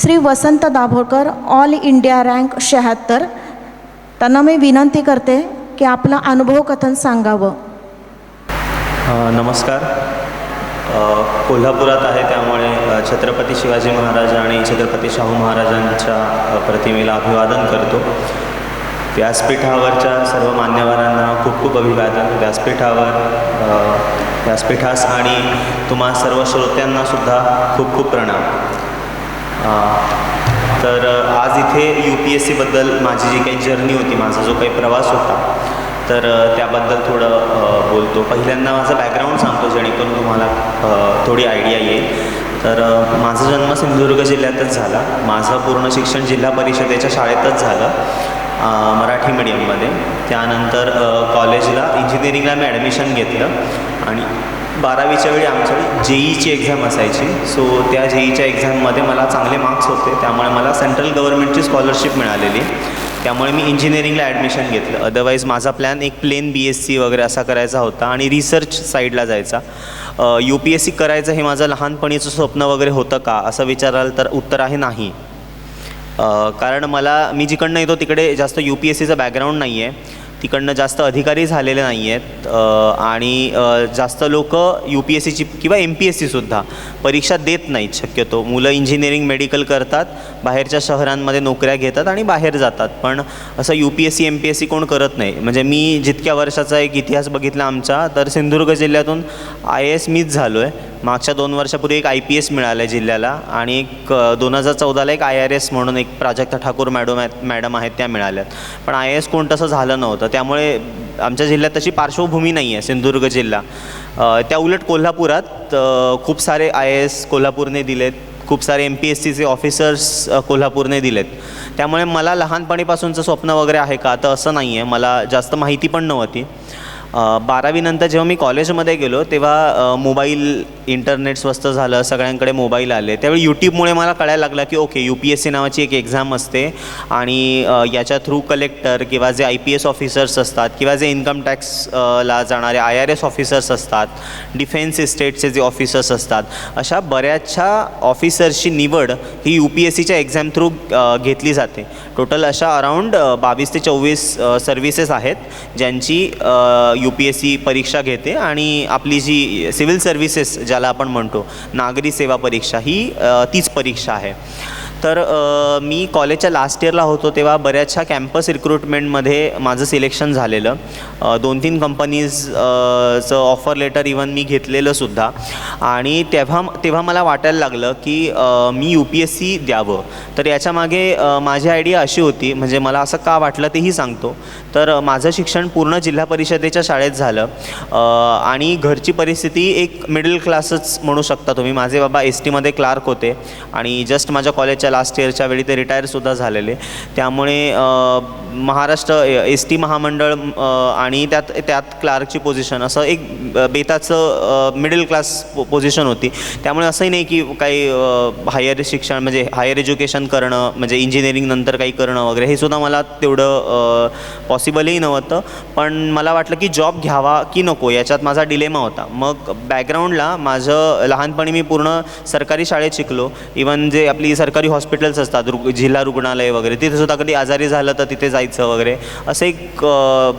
Shri Vasant Dabholkar all India rank शहात्तर. त्यांना मी विनंती करते की आपलं अनुभव कथन सांगावं. नमस्कार. कोल्हापुरात आहे त्यामुळे छत्रपती शिवाजी महाराज आणि छत्रपती शाहू महाराजांच्या प्रतिमेला अभिवादन करतो. व्यासपीठावरच्या सर्व मान्यवरांना खूप खूप अभिवादन. व्यासपीठावर व्यासपीठास आणि तुम्हा सर्व श्रोत्यांनासुद्धा खूप खूप प्रणाम. तर आज इथे यू पी एस सीबद्दल माझी जी काही जर्नी होती माझा जो काही प्रवास होता तर त्याबद्दल थोडं बोलतो. पहिल्यांदा माझा बॅकग्राऊंड सांगतो जेणेकरून तुम्हाला थोडी आयडिया येईल. तर माझा जन्म सिंधुदुर्ग जिल्ह्यातच झाला. माझं पूर्ण शिक्षण जिल्हा परिषदेच्या शाळेतच झालं मराठी मीडियममध्ये त्यानंतर कॉलेजला इंजिनिअरिंगला मी ॲडमिशन घेतलं आणि बारावीच्या वेळी आमच्याकडे जेईची एक्झाम असायची. सो त्या जेईच्या एक्झाममध्ये मला चांगले मार्क्स होते. त्यामुळे मला सेंट्रल गव्हर्नमेंटची स्कॉलरशिप मिळालेली. त्यामुळे मी इंजिनिअरिंगला ॲडमिशन घेतलं. अदरवाईज माझा प्लॅन एक प्लेन बी एस सी वगैरे असा करायचा होता आणि रिसर्च साईडला जायचा. यू पी एस सी करायचं हे माझं लहानपणीचं स्वप्न वगैरे होतं का? असं विचाराल तर उत्तर आहे नाही. कारण मला मी जिकडनं येतो तिकडे जास्त यू पी एस सीचं बॅकग्राऊंड नाही आहे तिकडनं जास्त अधिकारी झालेले नाही आहेत आणि जास्त लोक यू पी एस सीची किंवा एम पी एस सीसुद्धा परीक्षा देत नाहीत शक्यतो. मुलं इंजिनिअरिंग मेडिकल करतात बाहेरच्या शहरांमध्ये नोकऱ्या घेतात आणि बाहेर जातात. पण असं U P S C M P S C कोण करत नाही. म्हणजे मी जितक्या वर्षाचा एक इतिहास बघितला आमचा तर सिंधुदुर्ग जिल्ह्यातून आय ए एस मीच झालो आहे मागच्या दोन वर्षापूर्वी एक आय पी एस मिळालं आहे जिल्ह्याला आणि एक दोन हजार चौदाला एक आय आर एस म्हणून एक प्राजक्ता ठाकूर मॅडम आहेत मॅडम आहेत त्या मिळाल्यात. पण आय एस कोण तसं झालं नव्हतं. त्यामुळे आमच्या जिल्ह्यात तशी पार्श्वभूमी नाही आहे सिंधुदुर्ग जिल्हा. त्या उलट कोल्हापुरात खूप सारे आय ए एस कोल्हापूरने दिलेत. खूप सारे एम पी एस सीचे ऑफिसर्स कोल्हापूरने दिलेत. त्यामुळे मला लहानपणीपासूनचं स्वप्न वगैरे आहे का? तर असं नाही आहे मला जास्त माहिती पण नव्हती. बारावीनंतर जेव्हा मी कॉलेजमध्ये गेलो तेव्हा मोबाईल इंटरनेट स्वस्त झालं सगळ्यांकडे मोबाईल आले. त्यावेळी यूट्यूबमुळे मला कळायला लागलं की okay U P S C नावाची एक एक्झाम असते आणि याच्या थ्रू कलेक्टर किंवा जे आय पी एस ऑफिसर्स असतात किंवा जे इन्कम टॅक्स ला जाणारे आय आर एस ऑफिसर्स असतात डिफेन्स इस्टेटचे जे ऑफिसर्स असतात अशा बऱ्याचशा ऑफिसर्सची निवड ही यू पी एस सीच्या एक्झाम थ्रू घेतली जाते. टोटल अशा अराऊंड बावीस ते चोवीस सर्व्हिसेस आहेत ज्यांची यू पी एस सी परीक्षा घेते आणि आपली जी सिव्हिल सर्व्हिसेस ज्याला आपण म्हणतो नागरी सेवा परीक्षा ही तीच परीक्षा आहे. तर मी कॉलेजच्या लास्ट इयरला होतो तेव्हा बऱ्याचशा कॅम्पस रिक्रुटमेंटमध्ये माझं सिलेक्शन झालेलं. दोन तीन कंपनीजचं ऑफर लेटर इवन मी घेतलेलं सुद्धा. आणि तेव्हा तेव्हा मला वाटायला लागलं की मी यू पी एस सी द्यावं. तर याच्यामागे माझी आयडिया अशी होती म्हणजे मला असं का वाटलं तेही सांगतो. तर माझं शिक्षण पूर्ण जिल्हा परिषदेच्या शाळेत झालं. आणि घरची परिस्थिती एक मिडल क्लासच म्हणू शकता तुम्ही. माझे बाबा एस टीमध्ये क्लार्क होते. आणि जस्ट माझ्या कॉलेजच्या लास्ट इयरच्या वेळी ते रिटायरसुद्धा झालेले. त्यामुळे महाराष्ट्र एस टी महामंडळ आणि त्यात त्यात क्लार्कची पोझिशन असं एक बेताचं मिडल क्लास पो पोझिशन होती. त्यामुळे असंही नाही की काही हायर शिक्षण म्हणजे हायर एज्युकेशन करणं म्हणजे इंजिनिअरिंग नंतर काही करणं वगैरे हे सुद्धा मला तेवढं पॉसिबलही नव्हतं. पण मला वाटलं की जॉब घ्यावा की नको याच्यात माझा डिलेमा होता. मग बॅकग्राऊंडला माझं लहानपणी मी पूर्ण सरकारी शाळेत शिकलो. इवन जे आपली सरकारी हॉस्पिटल्स असतात रुग जिल्हा रुग्णालय वगैरे. तिथे सुद्धा कधी आजारी झालं तर तिथे जायचं वगैरे. असं एक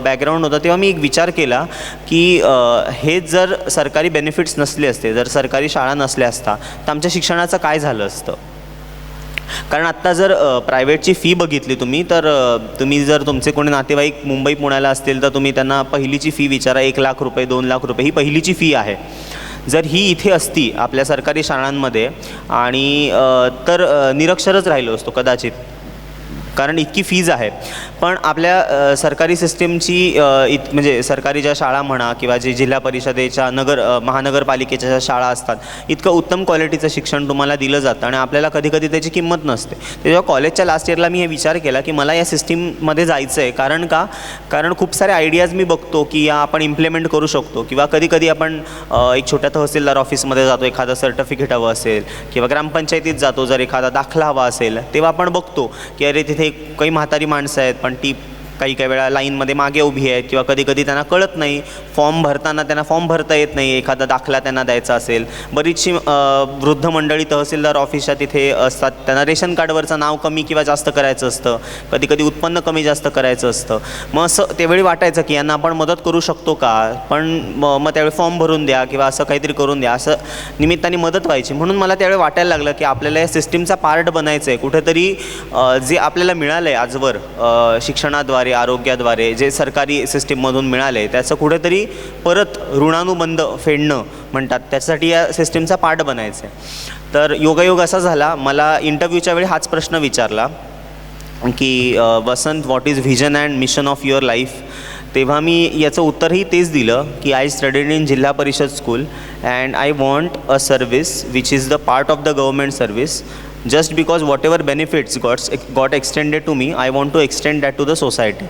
बॅकग्राऊंड होतं. तेव्हा मी एक विचार केला की हे जर सरकारी बेनिफिट्स नसले असते जर सरकारी शाळा नसल्या असता तर आमच्या शिक्षणाचं काय झालं असतं? कारण आत्ता जर प्रायव्हेटची फी बघितली तुम्ही तर तुम्ही जर तुमचे कोणी नातेवाईक मुंबई पुण्याला असतील तर तुम्ही त्यांना पहिलीची फी विचारा एक लाख रुपये दोन लाख रुपये ही पहिलीची फी आहे. जर ही इथे असती आपल्या सरकारी शाळांमध्ये आणि तर निरक्षरच राहिलो असतो कदाचित. कारण इतकी फीज आहे. पण आपल्या सरकारी सिस्टीमची इत म्हणजे सरकारी ज्या शाळा म्हणा किंवा जे जिल्हा परिषदेच्या नगर महानगरपालिकेच्या ज्या शाळा असतात इतकं उत्तम क्वालिटीचं शिक्षण तुम्हाला दिलं जातं आणि आपल्याला कधी कधी त्याची किंमत नसते. तेव्हा कॉलेजच्या लास्ट इयरला मी हे विचार केला की मला या सिस्टीममध्ये जायचं आहे कारण का? कारण खूप सारे आयडियाज मी बघतो की या आपण इम्प्लिमेंट करू शकतो किंवा कधी कधी आपण एक छोट्या तहसीलदार ऑफिसमध्ये जातो एखादं सर्टिफिकेट हवं असेल किंवा ग्रामपंचायतीत जातो जर एखादा दाखला हवा असेल तेव्हा आपण बघतो की अरे तिथे काही म्हातारी माणसं आहेत पण ती काही काही वेळा लाईनमध्ये मागे उभी आहेत किंवा कधी कधी त्यांना कळत नाही. फॉर्म भरताना त्यांना फॉर्म भरता येत नाही. एखादा दाखला त्यांना द्यायचा असेल. बरीचशी वृद्ध मंडळी तहसीलदार ऑफिसच्या तिथे असतात. त्यांना रेशन कार्डवरचं नाव कमी किंवा जास्त करायचं असतं. कधी कधी उत्पन्न कमी जास्त करायचं असतं. मग असं त्यावेळी वाटायचं की यांना आपण मदत करू शकतो का? पण मग त्यावेळी फॉर्म भरून द्या किंवा असं काहीतरी करून द्या. असं निमित्ताने मदत व्हायची. म्हणून मला त्यावेळी वाटायला लागलं की आपल्याला या सिस्टीमचा पार्ट बनायचं आहे कुठेतरी जे आपल्याला मिळालं आहे आजवर शिक्षणाद्वारे सरकारी आरोग्याद्वारे जे सरकारी सिस्टीममधून मिळाले त्याचं कुठेतरी परत ऋणानुबंध फेडणं म्हणतात. त्याच्यासाठी या सिस्टीमचा पार्ट बनायचं आहे तर योगायोग असा झाला मला इंटरव्ह्यूच्या वेळी हाच प्रश्न विचारला की Vasant what is vision and mission of your life तेव्हा मी याचं उत्तरही तेच दिलं की I studied in Zilla Parishad school and I want a service which is the part of the government service just because whatever benefits gots got extended to me I want to extend that to the society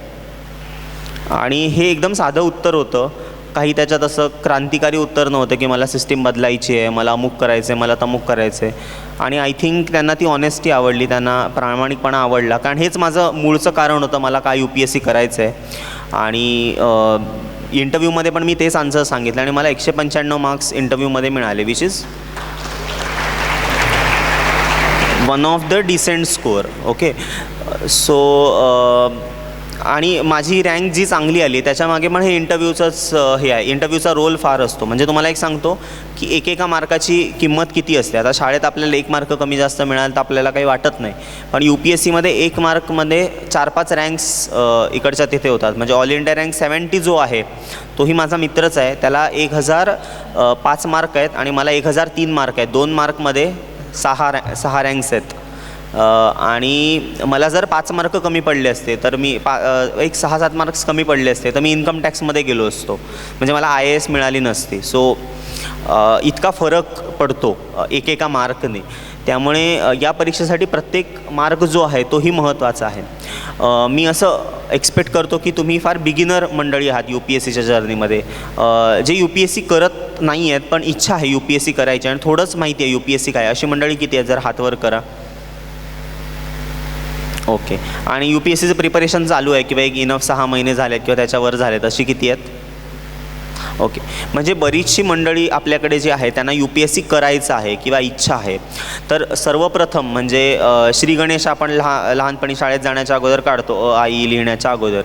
आणि हे एकदम साधं उत्तर होतं. काही त्याच्यात असं क्रांतिकारी उत्तर नव्हतं की मला सिस्टीम बदलायची आहे मला अमुक करायचं आहे मला तमुक करायचं आहे आणि आय थिंक त्यांना ती ऑनेस्टी आवडली त्यांना प्रामाणिकपणा आवडला. कारण हेच माझं मूळचं कारण होतं मला काय यू पी एस सी करायचं आहे आणि इंटरव्ह्यूमध्ये पण मी तेच आन्सर सांगितलं आणि मला एकशे पंच्याण्णव मार्क्स इंटरव्ह्यूमध्ये मिळाले which is one of the decent score okay so आणि माझी रँक जी चांगली आली त्याच्यामागे पण हे इंटरव्ह्यूचंच uh, हे आहे. इंटरव्ह्यूचा रोल फार असतो. म्हणजे तुम्हाला एक सांगतो की एकेका मार्काची किंमत किती असते? आता शाळेत आपल्याला एक मार्क कमी जास्त मिळाल तर आपल्याला काही वाटत नाही. पण यू पी एस सीमध्ये एक मार्कमध्ये चार पाच रँक्स uh, इकडच्या तिथे होतात. म्हणजे ऑल इंडिया रँक सेवन्टी जो आहे तोही माझा मित्रच आहे. त्याला एक हजार uh, पाच मार्क आहेत आणि मला एक हजार तीन मार्क आहेत. दोन मार्कमध्ये सहा रॅ सहा रँक्स आहेत. आणि मला जर पाच मार्क कमी पडले असते तर मी पा एक सहा सात मार्क्स कमी पडले असते तर मी इन्कम टॅक्समध्ये गेलो असतो. म्हणजे मला आय ए एस मिळाली नसती. सो इतका फरक पडतो एकेका मार्कने त्यामुळे या परीक्षेसाठी प्रत्येक मार्क जो आहे तोही महत्त्वाचा आहे. मी असं एक्सपेक्ट करतो की तुम्ही फार बिगिनर मंडळी आहात यू पी एस सीच्या जर्नीमध्ये जे यू पी एस सी करत नाही आहेत पण इच्छा आहे यू पी एस सी करायची आणि थोडंच माहिती आहे यू पी एस सी काय अशी मंडळी किती आहेत? जर हातवर करा. ओके. आणि यू पी एस सीचं प्रिपरेशन चालू आहे किंवा एक इनफ सहा महिने झालेत किंवा त्याच्यावर झालेत अशी किती आहेत? ओके म्हणजे बरीचशी मंडळी आपल्याकडे जी आहे त्यांना यू पी एस सी करायचं आहे किंवा इच्छा आहे. तर सर्वप्रथम म्हणजे श्री गणेश आपण लहा लहानपणी शाळेत जाण्याच्या अगोदर काढतो आई लिहिण्याच्या अगोदर.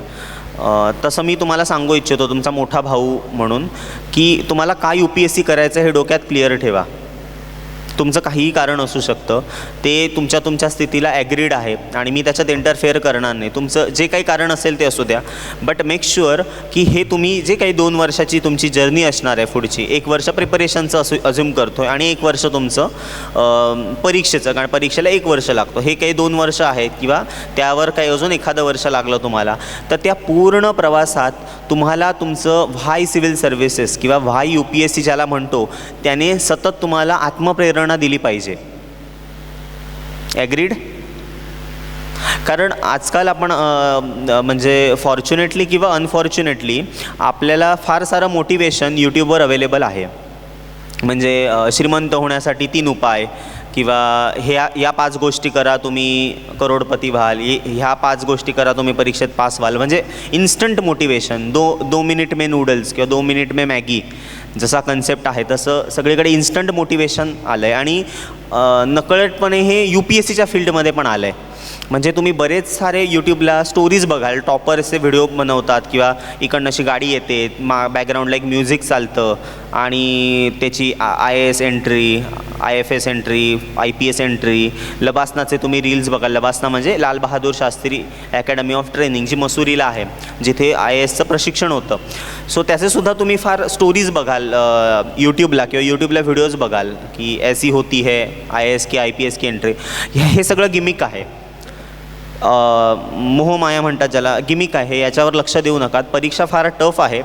तसं मी तुम्हाला सांगू इच्छितो तुमचा मोठा भाऊ म्हणून की तुम्हाला काय यू पी एस सी करायचं हे डोक्यात क्लिअर ठेवा. तुमचं काहीही कारण असू शकतं. ते तुमच्या तुमच्या स्थितीला ॲग्रीड आहे आणि मी त्याच्यात इंटरफेअर करणार नाही. तुमचं जे काही कारण असेल ते असू द्या. बट मेक शुअर की हे तुम्ही जे काही दोन वर्षाची तुमची जर्नी असणार आहे पुढची एक वर्ष प्रिपरेशनचं असू अज्युम करतो आहे आणि एक वर्ष तुमचं परीक्षेचं कारण परीक्षेला एक वर्ष लागतो. हे काही दोन वर्ष आहेत किंवा त्यावर काही अजून एखादं वर्ष लागलं तुम्हाला तर त्या पूर्ण प्रवासात तुम्हाला तुमचं व्हाय सिव्हिल सर्व्हिसेस किंवा why U P S C ज्याला म्हणतो त्याने सतत तुम्हाला आत्मप्रेरणा दिली पाहिजे. ॲग्रीड कारण आजकाल आपण म्हणजे फॉर्च्युनेटली किंवा अनफॉर्च्युनेटली आपल्याला फार सारं मोटिवेशन यूट्यूबवर अवेलेबल आहे. म्हणजे श्रीमंत होण्यासाठी तीन उपाय किंवा ह्या या पाच गोष्टी करा तुम्ही करोडपती व्हाल ह्या पाच गोष्टी करा तुम्ही परीक्षेत पास व्हाल. म्हणजे इन्स्टंट मोटिवेशन दो दो मिनिट मे नूडल्स किंवा दो मिनिट मे मॅगी जसा कन्सेप्ट आहे तसं सगळीकडे इन्स्टंट मोटिवेशन आलं आहे आणि नकळतपणे हे यू पी एस सीच्या फील्डमध्ये पण आलं आहे म्हणजे तुम्ही बरेच सारे यूट्यूबला स्टोरीज बघाल टॉपरचे व्हिडिओ बनवतात किंवा इकडनं अशी गाडी येते मा बॅकग्राऊंडला एक म्युझिक चालतं आणि त्याची I S entry I F S entry I P S entry लबासनाचे तुम्ही रील्स बघाल. लबासना म्हणजे Lal Bahadur Shastri Academy of Training जी मसुरीला आहे जिथे आय एसचं प्रशिक्षण होतं. सो त्याचेसुद्धा तुम्ही फार स्टोरीज बघाल यूट्यूबला किंवा यूट्यूबला व्हिडिओज बघाल की ऐसी होती है आय एस की आय पी एस की एंट्री हे सगळं गिमिक आहे. मोहमाया म्हणतात ज्याला गिमिक आहे याच्यावर लक्ष देऊ नका. परीक्षा फार टफ आहे.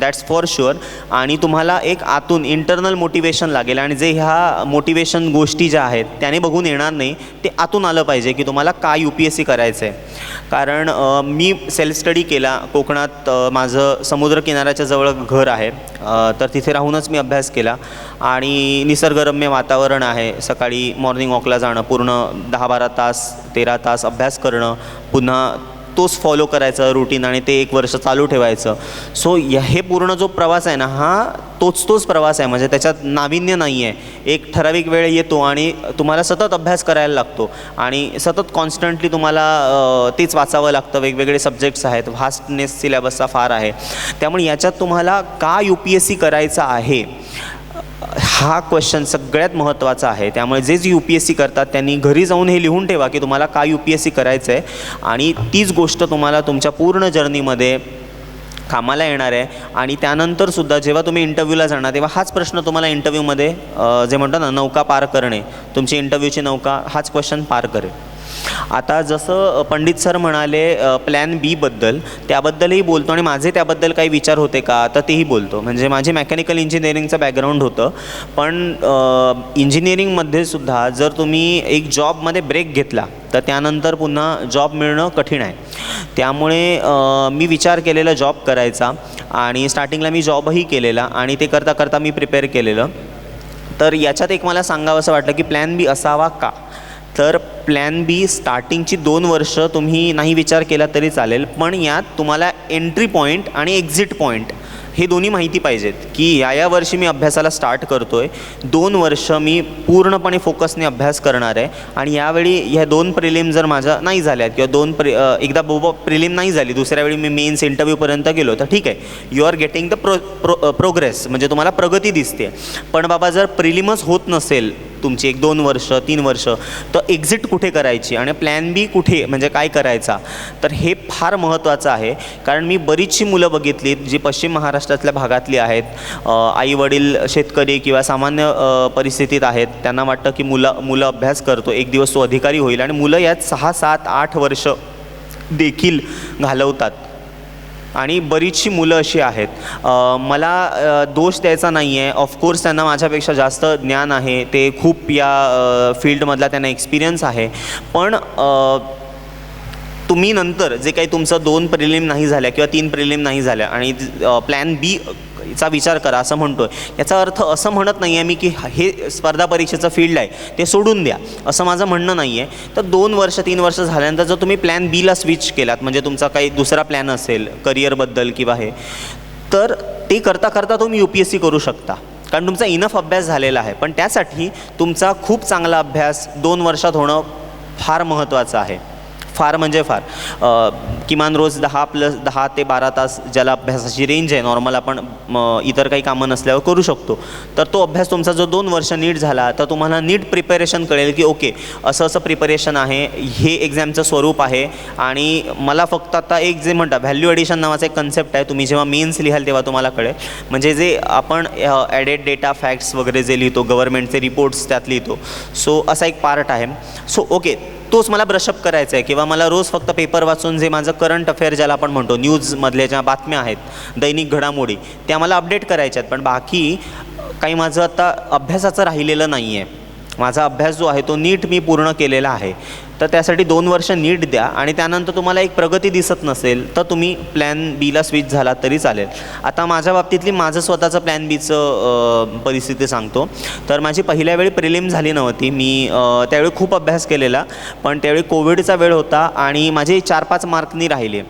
दॅट्स फॉर शुअर आणि तुम्हाला एक आतून इंटरनल मोटिवेशन लागेल. आणि जे ह्या मोटिवेशन गोष्टी ज्या आहेत त्याने बघून येणार नाही. ते आतून आलं पाहिजे की तुम्हाला काय यू पी एस सी करायचं आहे कारण मी सेल्फ स्टडी केला. कोकणात माझं समुद्रकिनाऱ्याच्या जवळ घर आहे. तर तिथे राहूनच मी अभ्यास केला. आणि निसर्गरम्य वातावरण आहे. सकाळी मॉर्निंग वॉकला जाणं पूर्ण दहा बारा तास तेरा तास अभ्यास करणं पुन्हा तोच फॉलो करायचं रुटीन आणि ते एक वर्ष चालू ठेवायचं. सो हे पूर्ण जो प्रवास आहे ना हा तोच तोच प्रवास आहे. म्हणजे त्याच्यात नाविन्य नाही आहे एक ठराविक वेळ येतो आणि तुम्हाला सतत अभ्यास करायला लागतो. आणि सतत कॉन्स्टंटली तुम्हाला तेच वाचावं लागतं. वेगवेगळे सब्जेक्ट्स आहेत. व्हास्टनेस सिलेबसचा फार आहे. त्यामुळे याच्यात तुम्हाला का यू पी एस सी करायचं आहे? हा क्वेश्चन सगळ्यात महत्त्वाचा आहे. त्यामुळे जे जे यू पी एस सी करतात त्यांनी घरी जाऊन हे लिहून ठेवा की तुम्हाला काय यू पी एस सी करायचं आहे आणि तीच गोष्ट तुम्हाला तुमच्या पूर्ण जर्नीमध्ये कामाला येणार आहे. आणि त्यानंतरसुद्धा जेव्हा तुम्ही इंटरव्ह्यूला जाणार तेव्हा हाच प्रश्न तुम्हाला इंटरव्ह्यूमध्ये जे म्हणतो ना नौका पार करणे. तुमची इंटरव्ह्यूची नौका हाच क्वेश्चन पार करेल. आता जसं पंडित सर म्हणाले प्लॅन बीबद्दल त्याबद्दलही बोलतो आणि माझे त्याबद्दल काही विचार होते का तर तेही बोलतो. म्हणजे माझे मेकॅनिकल इंजिनिअरिंगचं बॅकग्राऊंड होतं. पण इंजिनिअरिंगमध्ये सुद्धा जर तुम्ही एक जॉबमध्ये ब्रेक घेतला तर त्यानंतर पुन्हा जॉब मिळणं कठीण आहे. त्यामुळे मी विचार केलेला जॉब करायचा आणि स्टार्टिंगला मी जॉबही केलेला आणि ते करता करता मी प्रिपेअर केलेलं. तर याच्यात एक मला सांगावं असं वाटलं की प्लॅन बी असावा का? तर प्लॅन बी स्टार्टिंगची दोन वर्ष तुम्ही नाही विचार केला तरी चालेल पण यात तुम्हाला एंट्री पॉईंट आणि एक्झिट पॉईंट हे दोन्ही माहिती पाहिजेत की या या वर्षी मी अभ्यासाला स्टार्ट करतो आहे दोन वर्ष मी पूर्णपणे फोकसने अभ्यास करणार आहे आणि यावेळी ह्या दोन प्रिलिम जर माझ्या नाही झाल्यात किंवा दोन प्रि एकदा बोबा प्रिलिम नाही झाली दुसऱ्या वेळी मी मेन्स इंटरव्ह्यूपर्यंत गेलो तर ठीक आहे you are getting the pro pro progress म्हणजे तुम्हाला प्रगती दिसते पण बाबा जर प्रिलिमच होत नसेल तुमची एक दोन वर्ष तीन वर्ष तर एक्झिट कुठे करायची आणि प्लॅन बी कुठे म्हणजे काय करायचा? तर हे फार महत्त्वाचं आहे. कारण मी बरीचशी मुलं बघितली जी पश्चिम महाराष्ट्रातल्या भागातली आहेत. आई वडील शेतकरी किंवा सामान्य परिस्थितीत आहेत. त्यांना वाटतं की मुलं मुलं अभ्यास करतो एक दिवस तो अधिकारी होईल आणि मुलं यात सहा सात आठ वर्ष देखील घालवतात. आणि बरीचशी मुलं अशी आहेत. मला दोष द्यायचा नाही आहे ऑफकोर्स त्यांना माझ्यापेक्षा जास्त ज्ञान आहे. ते खूप या फील्डमधला त्यांना एक्सपिरियन्स आहे. पण तुम्ही नंतर जे काही तुमचं दोन प्रिलिम नाही झाल्या किंवा तीन प्रिलिम नाही झाल्या आणि प्लॅन बी चा विचार करा असं म्हणतो आहे याचा अर्थ असं म्हणत नाही आहे मी की हे स्पर्धा परीक्षेचं फील्ड आहे ते सोडून द्या. असं माझं म्हणणं नाही आहे तर दोन वर्ष तीन वर्ष झाल्यानंतर जर तुम्ही प्लॅन बीला स्विच केलात म्हणजे तुमचा काही दुसरा प्लॅन असेल करिअरबद्दल किंवा हे तर ते करता करता तुम्ही यू पी एस सी करू शकता. कारण तुमचा इनफ अभ्यास झालेला आहे. पण त्यासाठी तुमचा खूप चांगला अभ्यास दोन वर्षात होणं फार महत्त्वाचं आहे. फार म्हणजे फार. किमान रोज दहा प्लस दहा ते बारा तास ज्याला अभ्यासाची रेंज आहे नॉर्मल आपण इतर काही कामं नसल्यावर करू शकतो. तर तो अभ्यास तुमचा जो दोन वर्ष नीट झाला तर तुम्हाला नीट प्रिपरेशन कळेल की ओके असं असं प्रिपरेशन आहे हे एक्झामचं स्वरूप आहे आणि मला फक्त आता एक जे म्हणतात व्हॅल्यू ॲडिशन नावाचा एक कन्सेप्ट आहे तुम्ही जेव्हा मेन्स लिहाल तेव्हा तुम्हाला कळेल. म्हणजे जे आपण ॲडेड डेटा फॅक्ट्स वगैरे जे लिहितो गव्हर्नमेंटचे रिपोर्ट्स त्यात लिहितो. सो असा एक पार्ट आहे. सो ओके तोच मला ब्रशअप करायचा आहे किंवा मला रोज फक्त पेपर वाचून जे माझं करंट अफेअर ज्याला आपण म्हणतो न्यूजमधल्या ज्या बातम्या आहेत दैनिक घडामोडी त्या मला अपडेट करायच्या आहेत पण बाकी काही माझं आता अभ्यासाचं राहिलेलं नाही आहे माझा अभ्यास जो आहे तो नीट मी पूर्ण केलेला आहे. तर त्यासाठी दोन वर्ष नीट द्या आणि त्यानंतर तुम्हाला एक प्रगती दिसत नसेल तर तुम्ही प्लॅन बीला स्विच झाला तरी चालेल. आता माझ्या बाबतीतली माझं स्वतःचं प्लॅन बीचं परिस्थिती सांगतो. तर माझी पहिल्या वेळी प्रिलिम झाली नव्हती. मी त्यावेळी खूप अभ्यास केलेला पण त्यावेळी कोविडचा वेळ होता आणि माझे चार पाच मार्कनी राहिले.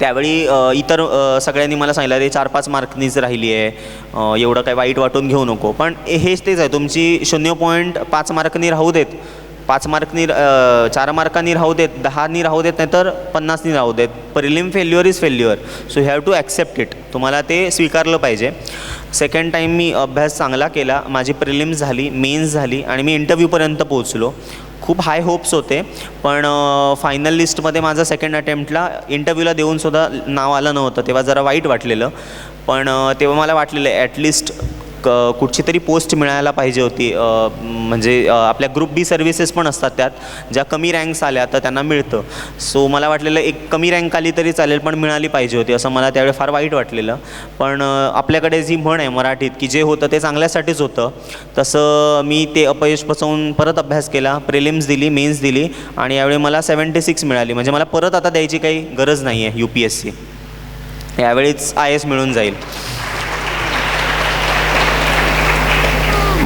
त्यावेळी इतर सगळ्यांनी मला सांगितलं रे चार पाच मार्कनीच राहिली आहे. एवढं काही वाईट वाटून घेऊ नको. पण हेच तेच आहे तुमची शून्य पॉईंट पाच मार्कनी राहू देत. पाच मार्कनी चार मार्कांनी राहू देत दहानी राहू देत नाही तर पन्नासनी राहू देत. Prelim failure is failure. So have to accept it तुम्हाला ते स्वीकारलं पाहिजे. सेकंड टाईम मी अभ्यास चांगला केला. माझी प्रिलिम्स झाली मेन्स झाली आणि मी इंटरव्ह्यूपर्यंत पोहोचलो. खूप हाय होप्स होते. पण फायनल लिस्टमध्ये माझा सेकंड अटेम्प्टला इंटरव्ह्यूला देऊनसुद्धा नाव आलं नव्हतं. तेव्हा जरा वाईट वाटलेलं. पण तेव्हा मला वाटलेलं ॲटलिस्ट क कुठची तरी पोस्ट मिळायला पाहिजे होती. म्हणजे आपल्या ग्रुप बी सर्व्हिसेस पण असतात त्यात ज्या कमी रँक्स आल्या तर त्यांना मिळतं. सो मला वाटलेलं एक कमी रँक आली तरी चालेल पण मिळाली पाहिजे होती असं मला त्यावेळी फार वाईट वाटलेलं. पण आपल्याकडे जी म्हण आहे मराठीत की जे होतं ते चांगल्यासाठीच होतं. तसं मी ते अपयश पचवून परत अभ्यास केला प्रिलिम्स दिली मेन्स दिली आणि यावेळी मला सेवन्टी सिक्स मिळाली. म्हणजे मला परत आता द्यायची काही गरज नाही आहे यू पी एस सी. यावेळीच आय एस मिळून जाईल.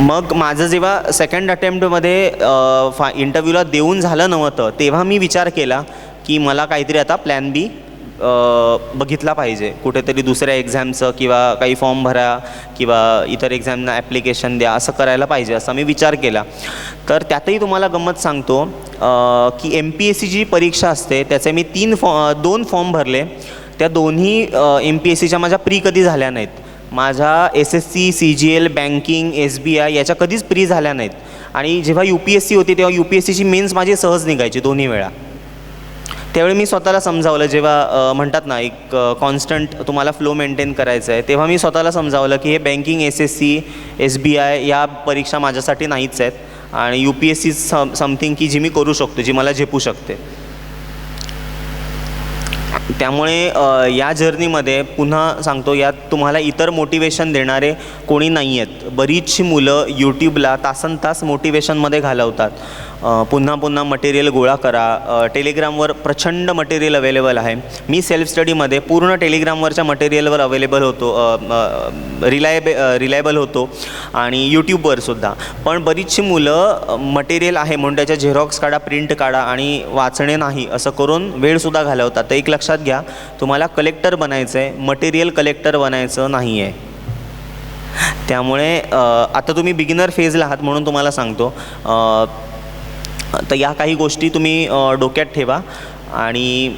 मग माझं जेव्हा सेकंड अटेम्प्टमध्ये फा इंटरव्ह्यूला देऊन झालं नव्हतं तेव्हा मी विचार केला की मला काहीतरी आता प्लॅन बी बघितला पाहिजे. कुठेतरी दुसऱ्या एक्झामचं किंवा काही फॉर्म भरा किंवा इतर एक्झामना ॲप्लिकेशन द्या असं करायला पाहिजे असा मी विचार केला. तर त्यातही तुम्हाला गंमत सांगतो की एम पी एस सी जी परीक्षा असते त्याचे मी तीन फॉ दोन फॉर्म भरले. त्या दोन्ही एम पी एस सीच्या माझ्या प्री कधी झाल्या नाहीत. माझ्या S S C C G L banking S B I याच्या कधीच प्री झाल्या नाहीत. आणि जेव्हा यू पी एस सी होती तेव्हा यू पी एस सीची मेन्स माझी सहज निघायची दोन्ही वेळा. त्यावेळी मी स्वतःला समजावलं जेव्हा म्हणतात ना एक कॉन्स्टंट तुम्हाला फ्लो मेंटेन करायचं आहे तेव्हा मी स्वतःला समजावलं की हे banking S S C S B I या परीक्षा माझ्यासाठी नाहीच आहेत. आणि U P S C some something की जी मी करू शकतो जी मला झेपू शकते. त्यामुळे या जर्नीमध्ये पुन्हा सांगतो यात तुम्हाला इतर मोटिवेशन देणारे कोणी नाही आहेत बरीचशी मुलं यूट्यूबला तासन तास मोटिवेशनमध्ये घालवतात. पुन्हा पुन्हा मटेरियल गोळा करा. टेलिग्रामवर प्रचंड मटेरियल अवेलेबल आहे. मी सेल्फ स्टडीमध्ये पूर्ण टेलिग्रामवरच्या मटेरियलवर अवेलेबल होतो. रिलायबे रिलायबल होतो. आणि यूट्यूबवरसुद्धा पण बरीचशी मुलं मटेरियल आहे म्हणून त्याच्या झेरॉक्स काढा प्रिंट काढा आणि वाचणे नाही असं करून वेळसुद्धा घालवतात. तर एक लक्षात घ्या तुम्हाला कलेक्टर बनायचं आहे मटेरियल कलेक्टर बनायचं नाही आहे त्यामुळे आता तुम्ही बिगिनर फेजला आहात म्हणून तुम्हाला सांगतो. तर या काही गोष्टी तुम्ही डोक्यात ठेवा. आणि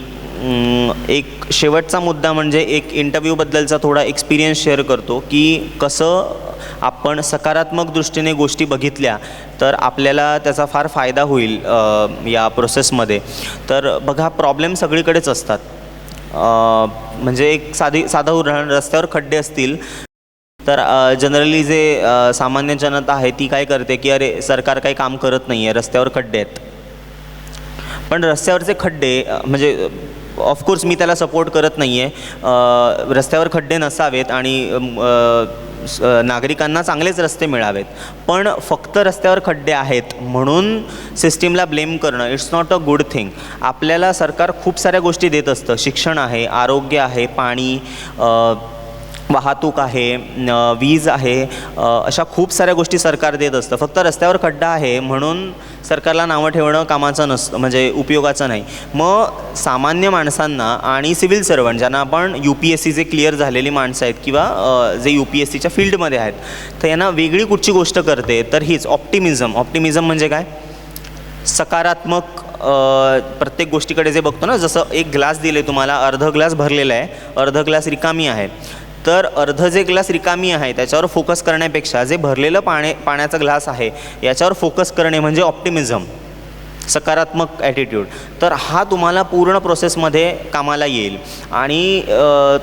एक शेवटचा मुद्दा म्हणजे एक इंटरव्ह्यूबद्दलचा थोडा एक्सपिरियन्स शेअर करतो की कसं आपण सकारात्मक दृष्टीने गोष्टी बघितल्या तर आपल्याला त्याचा फार फायदा होईल या प्रोसेसमध्ये तर बघा प्रॉब्लेम सगळीकडेच असतात. म्हणजे एक साधी साधं उदाहरण रस्त्यावर खड्डे असतील. तर जनरली जे सामान्य जनता आहे ती काय करते की अरे सरकार काही काम करत नाही आहे रस्त्यावर खड्डे आहेत. पण रस्त्यावरचे खड्डे म्हणजे ऑफकोर्स मी त्याला सपोर्ट करत नाही आहे रस्त्यावर खड्डे नसावेत आणि नागरिकांना चांगलेच रस्ते मिळावेत. पण फक्त रस्त्यावर खड्डे आहेत म्हणून सिस्टीमला ब्लेम करणं it's not a good thing आपल्याला सरकार खूप साऱ्या गोष्टी देत असतं. शिक्षण आहे आरोग्य आहे पाणी वाहतूक आहे वीज आहे अशा खूप साऱ्या गोष्टी सरकार देत असतं. फक्त रस्त्यावर खड्डा आहे म्हणून सरकारला नावं ठेवणं कामाचं नसतं म्हणजे उपयोगाचं नाही. मग सामान्य माणसांना आणि सिव्हिल सर्वंट ज्यांना आपण यू पी एस सी जे क्लिअर झालेली माणसं आहेत किंवा जे यू पी एस सीच्या फील्डमध्ये आहेत तर यांना वेगळी कुठची गोष्ट करते तर हीच ऑप्टिमिझम. ऑप्टिमिझम म्हणजे काय? सकारात्मक प्रत्येक गोष्टीकडे जे बघतो ना जसं एक ग्लास दिले तुम्हाला अर्ध ग्लास भरलेला आहे अर्ध ग्लास रिकामी आहे. तर अर्ध जे ग्लास रिकामी आहे त्याच्यावर फोकस करण्यापेक्षा जे भरलेलं पाणे पाण्याचा ग्लास आहे याच्यावर फोकस करणे म्हणजे ऑप्टिमिझम सकारात्मक ॲटिट्यूड तर हा तुम्हाला पूर्ण प्रोसेसमध्ये कामाला येईल. आणि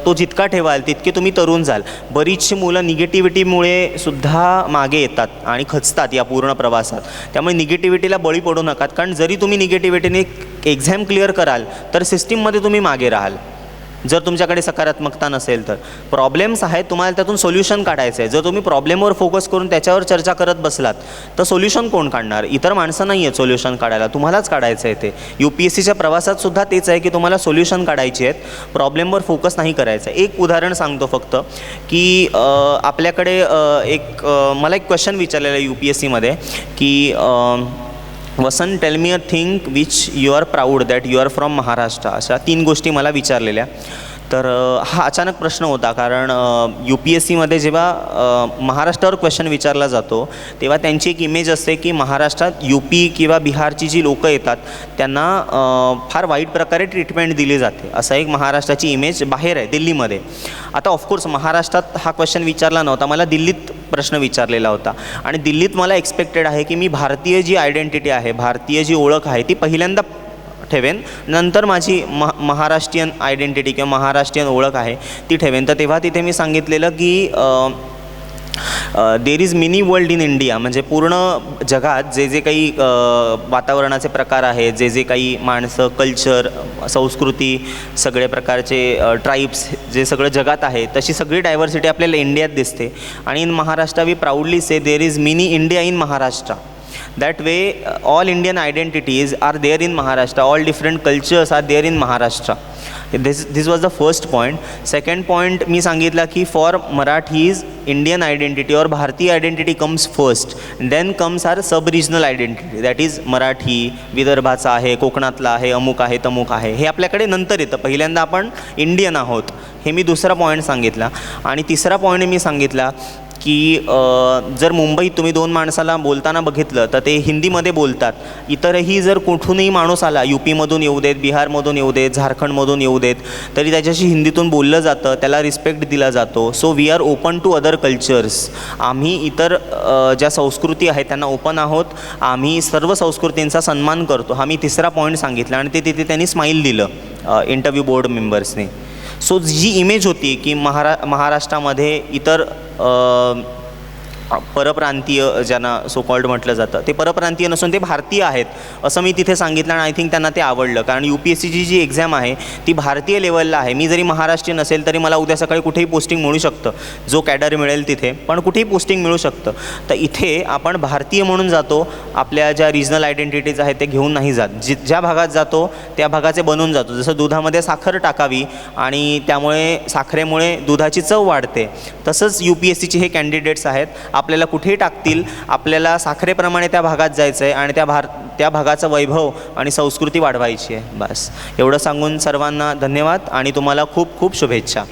तो जितका ठेवाल तितके तुम्ही तरुण जाल. बरीचशी मुलं निगेटिव्हिटीमुळे सुद्धा मागे येतात आणि खचतात या पूर्ण प्रवासात. त्यामुळे निगेटिव्हिटीला बळी पडू नका. कारण जरी तुम्ही निगेटिव्हिटीने एक्झाम क्लिअर कराल तर सिस्टीममध्ये तुम्ही मागे राहाल. जर तुमच्याकडे सकारात्मकता नसेल तर. प्रॉब्लेम्स आहेत तुम्हाला त्यातून सोल्युशन काढायचं आहे. जर तुम्ही प्रॉब्लेमवर फोकस करून त्याच्यावर चर्चा करत बसलात तर सोल्युशन कोण काढणार? इतर माणसं नाही आहेत सोल्युशन काढायला. तुम्हालाच काढायचं आहे ते. यू पी एस सीच्या प्रवासात सुद्धा तेच आहे की तुम्हाला सोल्युशन काढायची आहेत. प्रॉब्लेमवर फोकस नाही करायचं. एक उदाहरण सांगतो फक्त की आपल्याकडे एक मला एक क्वेश्चन विचारलेलं आहे यू पी एस सीमध्ये की वसंत वसन tell me a thing which you are proud that you are from Maharashtra अशा तीन गोष्टी मला विचारलेल्या. तर हा अचानक प्रश्न होता कारण यू पी एस सीमध्ये जेव्हा महाराष्ट्रावर क्वेश्चन विचारला जातो तेव्हा त्यांची एक इमेज असते की महाराष्ट्रात यू पी किंवा बिहारची जी लोकं येतात त्यांना फार वाईट प्रकारे ट्रीटमेंट दिली जाते. असा एक महाराष्ट्राची इमेज बाहेर आहे दिल्लीमध्ये. आता ऑफकोर्स महाराष्ट्रात हा क्वेश्चन विचारला नव्हता मला दिल्लीत प्रश्न विचारलेला होता. आणि दिल्लीत मला एक्सपेक्टेड आहे की मी भारतीय जी आयडेंटिटी आहे भारतीय जी ओळख आहे ती पहिल्यांदा ठेवेन. नंतर माझी महा महाराष्ट्रीयन आयडेंटिटी किंवा महाराष्ट्रीयन ओळख आहे ती ठेवेन. तर तेव्हा तिथे मी सांगितलेलं की there is mini world in India म्हणजे पूर्ण जगात जे जे काही वातावरणाचे प्रकार आहेत जे जे काही माणसं कल्चर संस्कृती सगळे प्रकारचे ट्राईब्स जे सगळं जगात आहे तशी सगळी डायव्हर्सिटी आपल्याला इंडियात दिसते. आणि in Maharashtra we proudly say there is mini India in Maharashtra. That way all Indian Indian identities are there in Maharashtra. All different cultures are there in Maharashtra. This this was the first point. Second point मी सांगितला की for Marathis Indian identity और Bharatiya identity comes first then comes our sub regional identity that is Marathi विदर्भाचा आहे कोकणातला आहे अमुक आहे तमुक आहे हे आपल्याकडे नंतर येतं पहिल्यांदा आपण इंडियन आहोत हे मी दुसरा पॉईंट सांगितला आणि तिसरा पॉईंट मी सांगितला की जर मुंबईत तुम्ही दोन माणसाला बोलताना बघितलं तर ते हिंदीमध्ये बोलतात. इतरही जर कुठूनही माणूस आला यू पीमधून येऊ देत बिहारमधून येऊ देत झारखंडमधून येऊ देत तरी त्याच्याशी हिंदीतून बोललं जातं त्याला रिस्पेक्ट दिला जातो. So we are open to other cultures आम्ही इतर ज्या संस्कृती आहेत त्यांना ओपन आहोत. आम्ही सर्व संस्कृतींचा सन्मान करतो. हा मी तिसरा पॉईंट सांगितला आणि ते तिथे त्यांनी स्माईल दिलं इंटरव्ह्यू बोर्ड मेंबर्सने सो जी इमेज होती की महारा महाराष्ट्रामध्ये इतर परप्रांतीय ज्यांना सो कॉल्ड म्हटलं जातं ते परप्रांतीय नसून ते भारतीय आहेत असं मी तिथे सांगितलं आणि आय थिंक त्यांना ते आवडलं. कारण यू पी एस सीची जी एक्झाम आहे ती भारतीय लेवलला आहे. मी जरी महाराष्ट्रीयन असेल तरी मला उद्या सकाळी कुठेही पोस्टिंग मिळू शकतं. जो कॅडर मिळेल तिथे पण कुठेही पोस्टिंग मिळू शकतं. तर इथे आपण भारतीय म्हणून जातो आपल्या ज्या रिजनल आयडेंटिटीज आहेत ते घेऊन नाही जात. जि ज्या भागात जातो त्या भागाचे बनून जातो. जसं दुधामध्ये साखर टाकावी आणि त्यामुळे साखरेमुळे दुधाची चव वाढते. तसंच यू पी एस सीचे हे कॅन्डिडेट्स आहेत. आपल्याला कुठेही टाकतील आपल्याला साखरेप्रमाणे त्या भागात जायचं आहे आणि त्या भार त्या भागाचं वैभव आणि संस्कृती वाढवायची आहे. बस. एवढं सांगून सर्वांना धन्यवाद आणि तुम्हाला खूप खूप शुभेच्छा.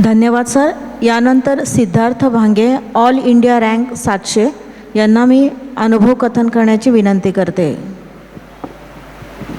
धन्यवाद सर. यानंतर Siddharth Bhange all India rank सातशे. यांना मी अनुभव कथन करण्याची विनंती करते.